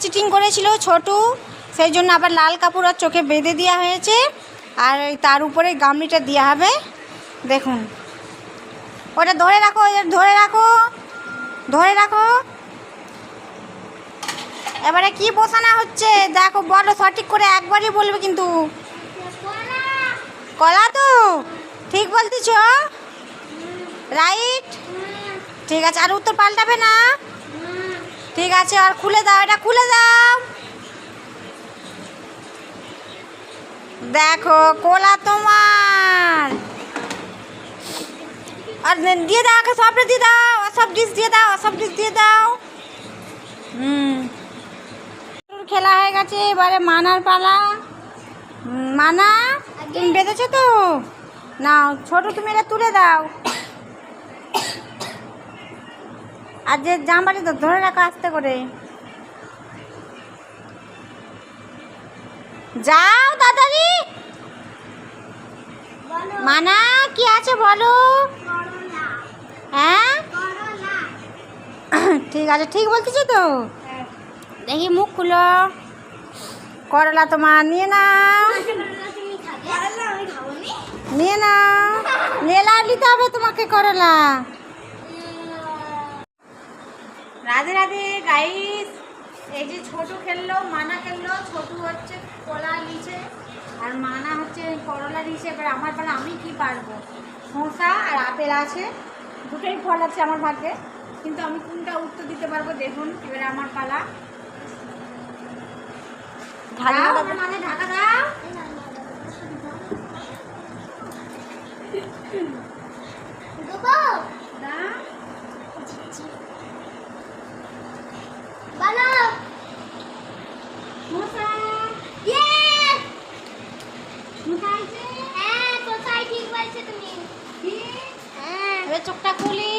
Cheating করেছিল ছোটু। সেই জন্য আবার লাল কাপড় আর চোখে বেঁধে দেওয়া হয়েছে। আর তার উপরে গামলিটা দেওয়া হবে। দেখুন। ওটা ধরে রাখো ধরে রাখো। ধরে রাখো। এবারে কি বসানো হচ্ছে? দেখো, বলো, সঠিক করে একবারই বলবে কিন্তু। কলা তো? ঠিক বলতেছ? রাইট? ঠিক আছে, আর উত্তর পাল্টাবে না। ঠিক আছে, আর খুলে দাও, এটা খুলে দাও। দেখো, কোলা তোমার। আর দিয়ে দাও সবটা দিয়ে দাও সব ডিশ দিয়ে দাও সব ডিশ দিয়ে দাও। হুম। খেলা হয়ে গেছে, এবারে মানার পালা। মানা, তুমি বেঁধেছো তো? নাও, ছোট তুমি এটা তুলে দাও। আর যে জামবাটি তো ধরে রাখো আস্তে করে। যাও তাড়াতাড়ি মানা কি আছে বলো? হ্যাঁ? ঠিক আছে ঠিক বলতেছো তো? দেখি মুখ খুলো। করলা তোমার নিয়ে নাও। নিয়ে নাও। লেলা নিতে হবে তোমাকে করলা। রাধে রাধে গাইস এই যে ছোট খেললো মানা খেললো ছোট হচ্ছে কলা নিচে আর মানা হচ্ছে করলা নিচে। এবার আমার পালা আমি কি পারব? শসা আর আপেল আছে দুটোই ফল আছে আমার ভাগ্যে। কিন্তু আমি কোনটা উত্তর দিতে পারব দেখুন এবার আমার পালা। ঢাকা দাও শসা শসা আছে কি এবার চোখটা খুলি।